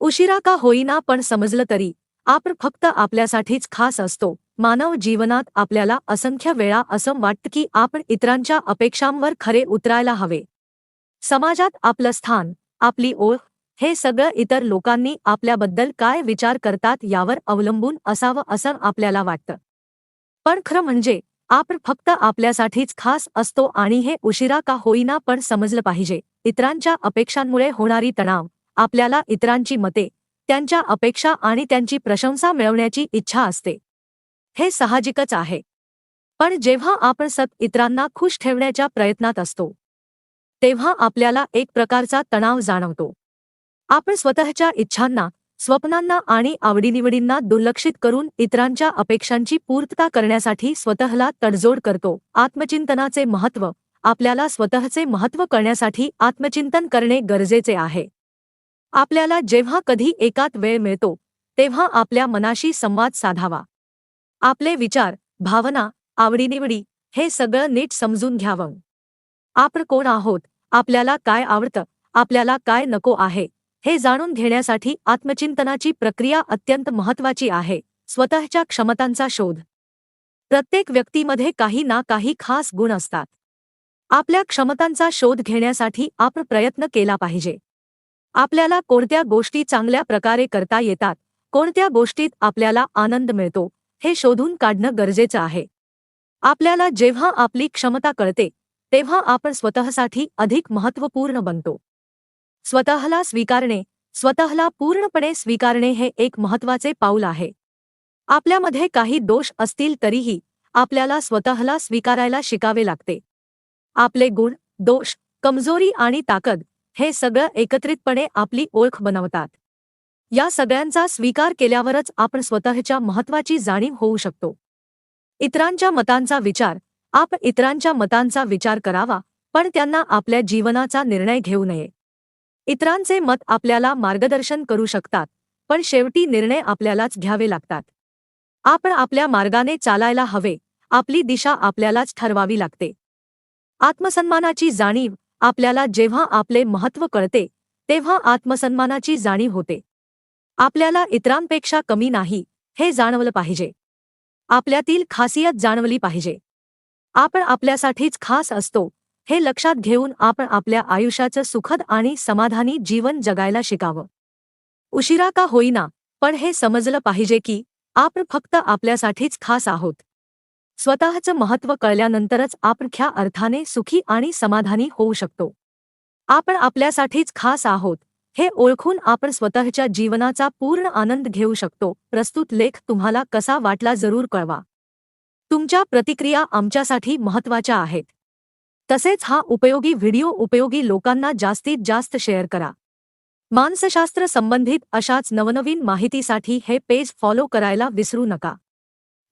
उशिरा का होईना पण समजलं तरी. आपण फक्त आपल्यासाठीच खास असतो. मानव जीवनात आपल्याला असंख्य वेळा असं वाटतं की आपण इतरांच्या अपेक्षांवर खरे उतरायला हवे. समाजात आपलं स्थान आपली ओळख हे सगळं इतर लोकांनी आपल्याबद्दल काय विचार करतात यावर अवलंबून असावं असं आपल्याला वाटतं. पण खरं म्हणजे आपण फक्त आपल्यासाठीच खास असतो आणि हे उशिरा का होईना पण समजलं पाहिजे. इतरांच्या अपेक्षांमुळे होणारी तणाव आपल्याला इतरांची मते त्यांच्या अपेक्षा आणि त्यांची प्रशंसा मिळवण्याची इच्छा असते. हे साहजिकच आहे. पण जेव्हा आपण सत इतरांना खुश ठेवण्याच्या प्रयत्नात असतो तेव्हा आपल्याला एक प्रकारचा तणाव जाणवतो. आपण स्वतःच्या इच्छांना स्वप्नांना आणि आवडीनिवडींना दुर्लक्षित करून इतरांच्या अपेक्षांची पूर्तता करण्यासाठी स्वतःला तडजोड करतो. आत्मचिंतनाचे महत्त्व आपल्याला स्वतःचे महत्त्व करण्यासाठी आत्मचिंतन करणे गरजेचे आहे. आपल्याला जेव्हा कधी एकात वेळ मिळतो तेव्हा आपल्या मनाशी संवाद साधावा. आपले विचार भावना आवडीनिवडी हे सगळं नीट समजून घ्यावं. आपण कोण आहोत? आपल्याला काय आवडतं? आपल्याला काय नको आहे? हे जाणून घेण्यासाठी आत्मचिंतनाची प्रक्रिया अत्यंत महत्वाची आहे स्वतःच्या क्षमतांचा शोध. प्रत्येक व्यक्तीमध्ये काही ना काही खास गुण असतात. आपल्या क्षमतांचा शोध घेण्यासाठी आपण प्रयत्न केला पाहिजे. आपल्याला कोणत्या गोष्टी चांगल्या प्रकारे करता येतात कोणत्या गोष्टीत आपल्याला आनंद मिळतो हे शोधून काढणं गरजेचं आहे. आपल्याला जेव्हा आपली क्षमता कळते तेव्हा आपण स्वतःसाठी अधिक महत्त्वपूर्ण बनतो. स्वतःला स्वीकारणे स्वतःला पूर्णपणे स्वीकारणे हे एक महत्त्वाचे पाऊल आहे. आपल्यामध्ये काही दोष असतील तरीही आपल्याला स्वतःला स्वीकारायला शिकावे लागते. आपले गुण दोष कमजोरी आणि ताकद हे सगळं एकत्रितपणे आपली ओळख बनवतात. या सगळ्यांचा स्वीकार केल्यावरच आपण स्वतःच्या महत्वाची जाणीव होऊ शकतो. इतरांच्या मतांचा विचार आपण इतरांच्या मतांचा विचार करावा पण त्यांना आपल्या जीवनाचा निर्णय घेऊ नये. इतरांचे मत आपल्याला मार्गदर्शन करू शकतात पण शेवटी निर्णय आपल्यालाच घ्यावे लागतात. आपण आपल्या मार्गाने चालायला हवे आपली दिशा आपल्यालाच ठरवावी लागते. आत्मसन्मानाची जाणीव आपल्याला जेव्हा आपले महत्त्व कळते तेव्हा आत्मसन्मानाची जाणीव होते. आपल्याला इतरांपेक्षा कमी नाही हे जाणवलं पाहिजे. आपल्यातील खासियत जाणवली पाहिजे. आपण आपल्यासाठीच खास असतो हे लक्षात घेऊन आपण आपल्या आयुष्याचं सुखद आणि समाधानी जीवन जगायला शिकावं. उशिरा का होईना पण हे समजलं पाहिजे की आपण फक्त आपल्यासाठीच खास आहोत. स्वतःचं महत्त्व कळल्यानंतरच आपण ख्या अर्थाने सुखी आणि समाधानी होऊ शकतो. आपण आपल्यासाठीच खास आहोत हे ओळखून आपण स्वतःच्या जीवनाचा पूर्ण आनंद घेऊ शकतो. प्रस्तुत लेख तुम्हाला कसा वाटला जरूर कळवा. तुमच्या प्रतिक्रिया आमच्यासाठी महत्त्वाच्या आहेत. तसेच हा उपयोगी व्हिडिओ उपयोगी लोकांना जास्तीत जास्त शेअर करा. मानसशास्त्र संबंधित अशाच नवनवीन माहितीसाठी हे पेज फॉलो करायला विसरू नका.